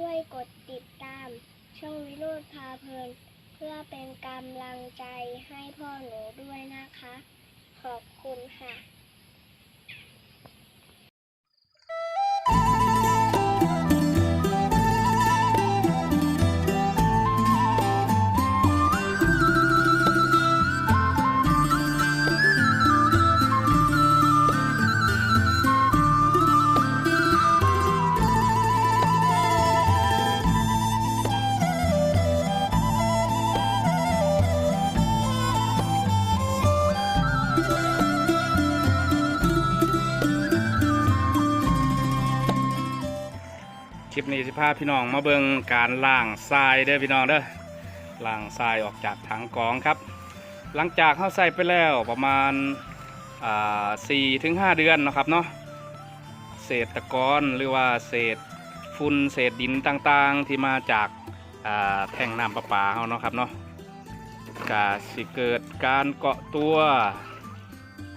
ช่วยกดติดตาม ช่องวิโรธพาเพลิน เพื่อเป็นกำลังใจให้พ่อหนูด้วยนะคะ ขอบคุณค่ะ ปนี้สิพาพี่น้องมาเบิ่งการล่างทรายเด้อพี่น้องเด้อล่างทรายออกจากถังกองครับ หลังจากเข้าใส่ไปแล้วประมาณสี่ถึงห้าเดือนนะครับเนาะเศษตะกอนหรือว่าเศษฝุ่นเศษดินต่างๆที่มาจากอ่าแท่งน้ำประปาเขาเนาะครับเนาะกาสิเกิดการเกาะตัว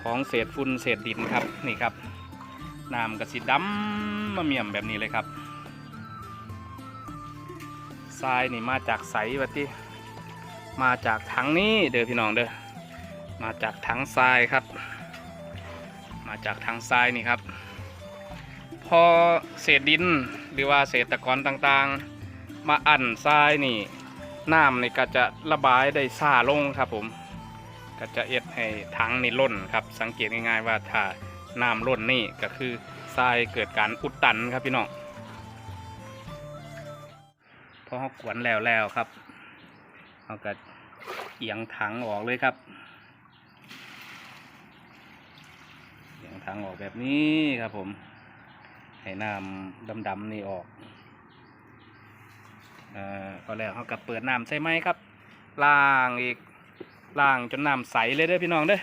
ของเศษฝุ่นเศษดินครับนี่ครับน้ำกระสีดำมาเมี่ยมแบบนี้เลยครับ ทรายนี่มาจากใสวัติมาจากถังนี้เด้อพี่น้องเด้อมาจากถังทรายครับ มาจากถังทรายนี่ครับ พอเศษดินหรือว่าเศษตะกอนต่างๆ มาอั้นทรายนี่น้ำนี่ก็จะระบายได้ซาลงครับผม ก็จะเอ็ดให้ถังนี่ล้นครับ สังเกตง่ายๆว่าถ้าน้ำล้นนี่ก็คือทรายเกิดการอุดตันครับพี่น้อง พอเขากวนแล้วแล้วครับเขาก็เอียงถังออกเลยครับเอียงถังออกแบบนี้ครับผม ให้น้ำดำๆนี่ออกเอ่อก็แล้วเขากับเปิดน้ำใช่ไหมครับล้างอีกล้างจนน้ำใสเลยเด้อพี่น้องเด้อ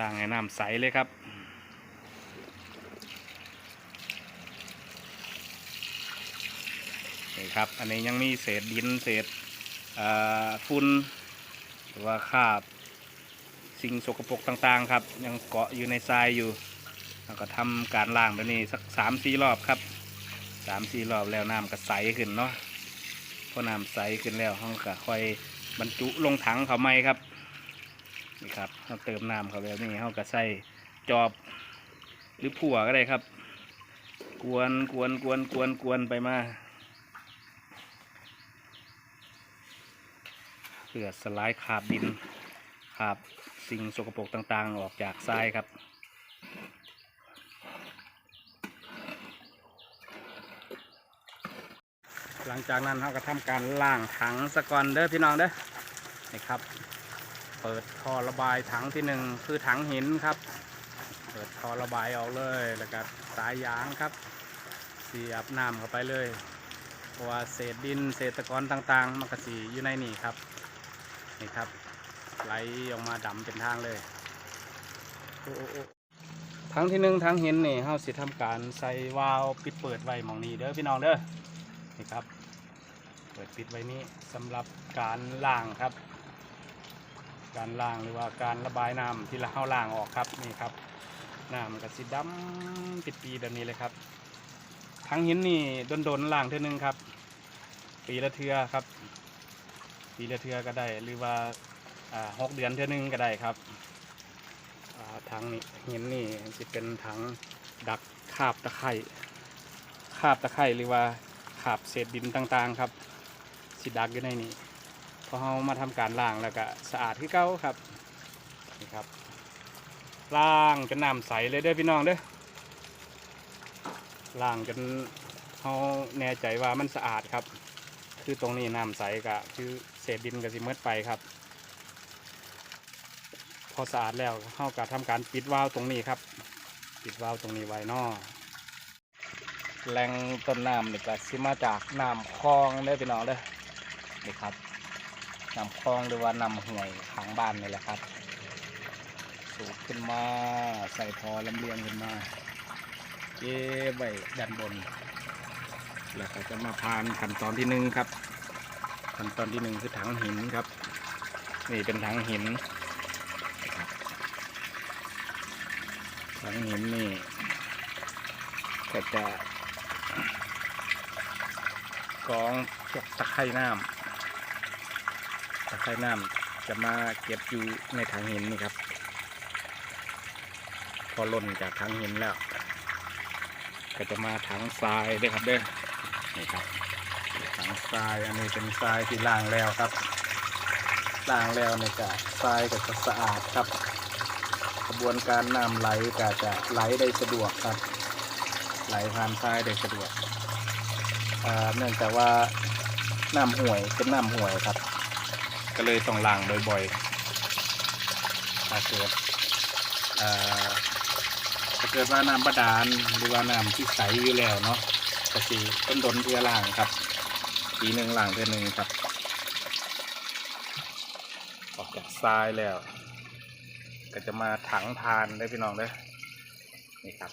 ล้างให้น้ำใสเลยครับ นี่ครับ อันนี้ยังมีเศษดินเศษฝุ่นหรือว่าคราบ สิ่งสกปรกต่างๆ ครับ ยังเกาะอยู่ในทรายอยู่แล้วก็ทำการล้างแบบนี้สักสามสี่รอบครับสามสี่รอบแล้วน้ำก็ใสขึ้นเนาะพอน้ำใสขึ้นแล้วเราก็ค่อยบรรจุลงถังเขาไม่ครับนี่ครับเราเติมน้ำเขาแบบนี้เราก็ใส่จอบหรือผัวก็ได้ครับ กวนกวนกวนกวนกวนไปมา พื่อสลายคราบดินคราบสิ่งสกปรกต่างๆ ออกจากทรายครับหลังจากนั้นเราก็ทำการล้างถังสะกอนเด้อพี่น้องเด้อนี่ครับ เปิดท่อระบายถังที่หนึ่งคือถังหินครับ เปิดท่อระบายออกเลยแล้วก็สายยางครับ เสียบน้ำเข้าไปเลยเพราะว่าเศษดินเศษตะกอนต่างๆ มันก็สีอยู่ในนี่ครับ นี่ครับ ไหลออกมาดำเป็นทางเลยทั้งที่หนึ่งทั้งเห็นนี่เฮาสิทำการใส่วาล์วปิดเปิดไว้มองนี้เด้อพี่น้องเด้อนี่ครับ เปิดปิดไว้นี้สำหรับการล้างครับ การล้างหรือว่าการระบายน้ำที่เราเฮาล้างออกครับนี่ครับน้ำก็สิดำปิดปีแบบนี้เลยครับ ทั้งหินนี่โดนๆล่างเท่านึงครับ ปีละเทือครับ ปีละเทือก็ได้ หรือว่าหกเดือนเท่านึงก็ได้ครับถังนี่หินนี่จะเป็นถังดักคาบตะไคร่คาบตะไคร่หรือว่าคาบเศษดินต่างๆครับสิดักอยู่ในนี้พอเรามาทำการล้างแล้วก็สะอาดที่เก้าครับนี่ครับล้างจนน้ำใสเลยเด้อพี่น้องเด้อล้างจนเขาแน่ใจว่ามันสะอาดครับ คือตรงนี้น้ำใสกะคือ เศษดินกับสิเมดไปครับ พอสะอาดแล้วเข้าก็ทำการปิดวาล์วตรงนี้ครับ ปิดวาล์วตรงนี้ไว้นอแหล่งต้นน้ำนี่ก็สิมาจากน้ำคลองเด้อพี่น้องเด้อนี่ครับน้ำคลองหรือว่าน้ำห่วยทางบ้านนี่แหละครับ สูบขึ้นมาใส่พอลำเลียงขึ้นมาเก็บไว้ด้านบน แล้วก็จะมาพานขั้นตอนที่หนึ่งครับ ขั้นตอนที่หนึ่งคือถังหินครับ นี่เป็นถังหินถังหินนี่ก็จะกองพวกตะไคร่น้ำตะไคร่น้ำจะมาเก็บอยู่ในถังหินนี่ครับ พอล่นจากถังหินแล้ว ก็จะมาถังทรายด้วยครับเด้อนี่ครับ ทรายอันนี้เป็นทรายที่ล้างแล้วครับล้างแล้วเนี่ยจะทรายก็จะสะอาดครับ กระบวนการน้ำไหลก็จะไหลได้สะดวกครับ ไหลผ่านทรายได้สะดวกเนื่องจากว่าน้ำห่วยเป็นน้ำห่วยครับ ก็เลยต้องล้างบ่อยๆถ้าเกิดอ่าถ้าเกิดว่าน้ำบาดาลหรือว่าน้ำที่ใสอยู่แล้วเนาะก็สีต้นดนเพื่อล้างครับ ปีหนึ่งหล้างเพื่อหนึ่งครับ ออกจากทรายแล้ว ก็จะมาถังทานได้พี่น้องเด้อนี่ครับ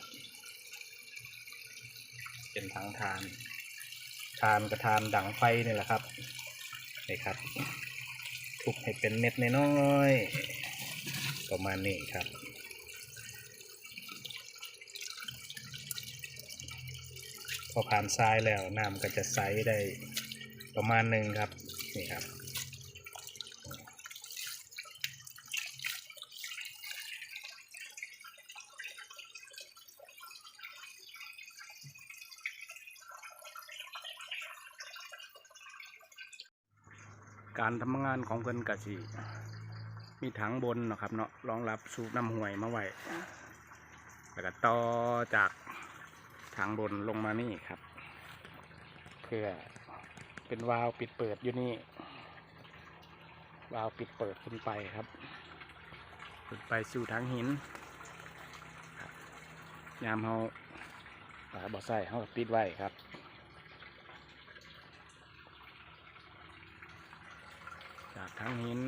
เป็นถังทาน ทานกับทานดังไฟนี่แหละครับนี่ครับทุบให้เป็นเม็ดน้อยๆประมาณนี้ครับพอผ่านทรายแล้วน้ำก็จะใสได้ ประมาณหนึ่งครับนี่ครับ การทำงานของเพิ่นกะสิมีถังบนเนาะครับเนาะรองรับสูบน้ำห่วยมาไว้แล้วก็ต่อจากถังบนลงมานี่ครับ เพื่อ เป็นวาล์วปิดเปิดอยู่นี่ วาล์วปิดเปิดขึ้นไปครับ ขึ้นไปสู่ถังหิน ยามเฮาอ่าบ่ใส่เฮาปิดไว้ครับจากถังหิน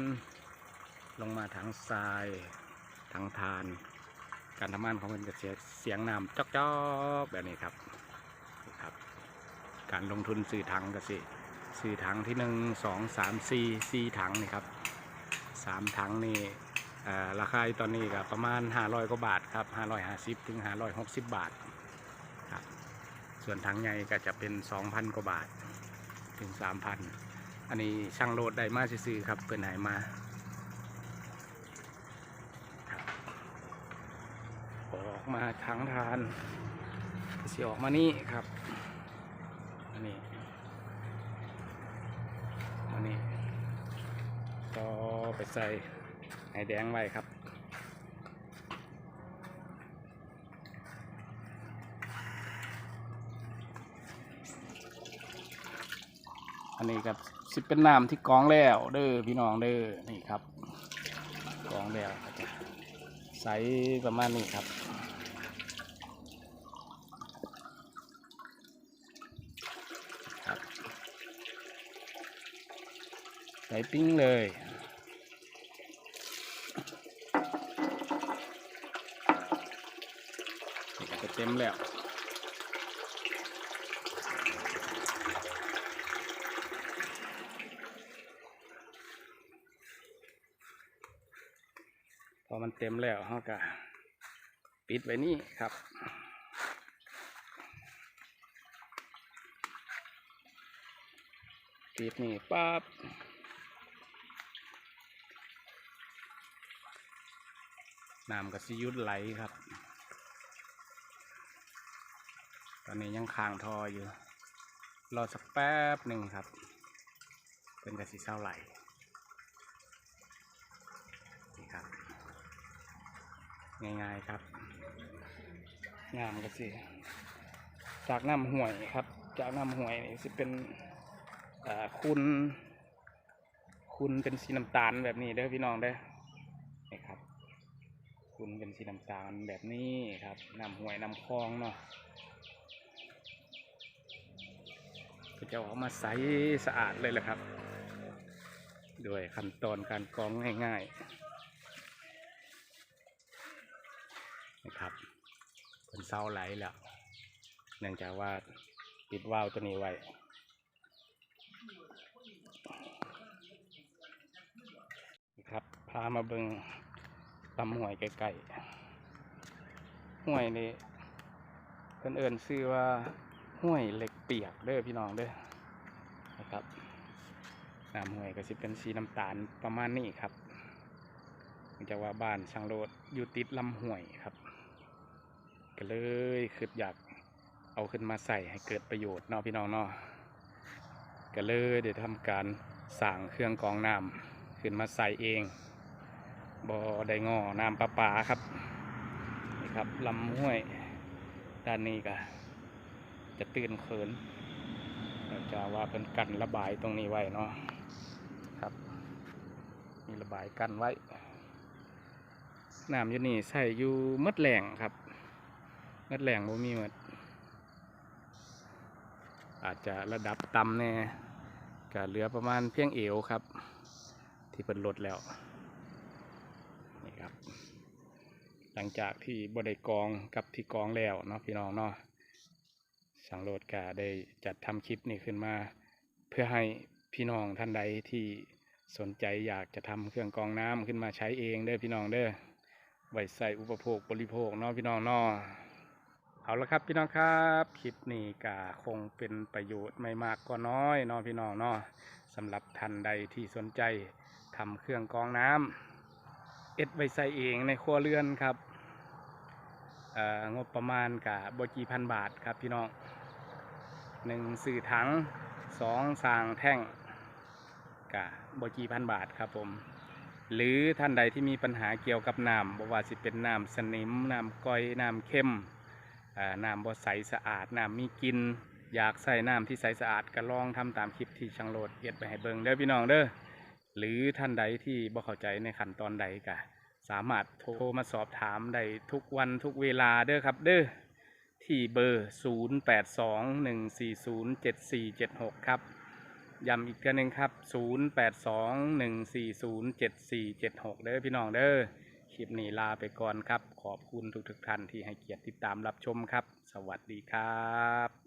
ลงมาถังทรายถังทาน การทำงานของมันจะเสียเสียงน้ำจอกๆแบบนี้ครับนะครับ การลงทุนซื้อถังก็สิ ซื้อถังที่หนึ่งสองสามสี่สี่ถังนี่ครับสามถังนี่ราคาตอนนี้ก็ประมาณห้าร้อยกว่าบาทครับห้าร้อยห้าสิบถึงห้าร้อยหกสิบบาทครับส่วนถังใหญ่ก็จะเป็นสองพันกว่าบาทถึงสามพันอันนี้ช่างโหลดได้มาซื้อครับเปิดไหนมาออกมาทางทานเสียออกมานี่ครับ อันนี้อันนี้ก็ไป ใส่ไอแดงไว้ครับอันนี้กับสิเป็นน้ำที่กรองแล้วเด้อพี่น้องเด้อนี่ครับกรองแล้วใสประมาณนี้ครับครับ ใสปิ้งเลยนี่ก็จะ เต็มแล้วพอมันเต็มแล้วเขาก็ปิดไว้นี่ครับปิดนี่ปั๊บน้ำก็สิยุดไหลครับ ต อนนี้ยังค้างทออยู่ รอสักแป๊บหนึ่งครับ เป็นกระสีเศร้าไหลนี่ครับ ง่ายๆครับ งามก็สิจากน้ำห่วยครับ จากน้ำห่วยนี่สิเป็นคุณคุณเป็นสีน้ำตาลแบบนี้เด้อพี่น้องเด้อนี่ครับ คุณเป็นสีน้ำตาลแบบนี้ครับน้ำห่วยน้ำคลองเนาะ ก็จะออกมาใสสะอาดเลยแหละครับโดยขั้นตอนการกรองง่ายๆนะครับเป็นเศร้าไหลแล้วเนื่องจากว่าปิดวาล์วตัวนี้ไว้นะครับพามาเบิงตำห่วยใกล้ๆห่วยนี่เพิ่นเอิญชื่อว่าห่วยเหล็กเปียกเด้อพี่น้องเด้อนะครับน้ำห้วยก็สิเป็นสีน้ำตาลประมาณนี้ครับเนื่องจากว่าบ้านช่างโรดอยู่ติดลำห้วยครับ ก็เลยคิดอยากเอาขึ้นมาใส่ให้เกิดประโยชน์เนาะพี่น้องเนาะก็เลยได้ทำการสั่งเครื่องกรองน้ำขึ้นมาใส่เองบ่อได้งอน้ำประปาครับนี่ครับลำห้วยด้านนี้ก็ จะตื่นเขินจากว่าเป็นกันระบายตรงนี้ไว้เนาะครับมีระบายกันไว้น้ำอยู่นี่ใส่อยู่หมดแหล่งครับหมดแหล่งบ่มีหมดอาจจะระดับต่ำแน่ก็เหลือประมาณเพียงเอวครับ ที่เป็นลดแล้วนี่ครับ หลังจากที่บไดกองกับที่กองแล้วเนาะพี่น้องเนาะ สังโรดกาได้จัดทำคลิปนี้ขึ้นมา เพื่อให้พี่น้องท่านใดที่สนใจอยากจะทำเครื่องกรองน้ำขึ้นมาใช้เองเด้อพี่น้องเด้อไว้ใส่อุปโภคบริโภคเนาะพี่น้องเนาะเอาละครับพี่น้องครับคลิปนี้ก็คงเป็นประโยชน์ไม่มากก็น้อยเนาะพี่น้องเนาะสำหรับท่านใดที่สนใจทำเครื่องกรองน้ำเอ็ดไว้ใส่เองในครัวเรือนครับเอ่องบประมาณกับบกี่พันบาทครับพี่น้อง หนึ่งสื่อถังสองสางแท่งกับบกี่พันบาทครับผม หรือท่านใดที่มีปัญหาเกี่ยวกับน้ำบ่ว่าสิเป็นน้ำสนิมน้ำก้อยน้ำเข้มน้ำบ่ใสสะอาดน้ำมีกลิน อยากใส่น้ำที่ใสสะอาดก็ลองทำตามคลิปที่ช่างโหลดเฮ็ดไปให้เบิงเด้อพี่น้องเด้อหรือท่านใดที่บ่เข้าใจในขั้นตอนใดก็สามารถโทรมาสอบถามได้ทุกวันทุกเวลาเด้อครับเด้อ ที่เบอร์ 0821407476 ครับ ย้ำอีกครั้งหนึงครับ 0821407476 เด้อพี่น้องเด้อ คลิปนี้ลาไปก่อนครับ ขอบคุณทุกๆท่านที่ให้เกียรติติดตามรับชมครับ สวัสดีครับ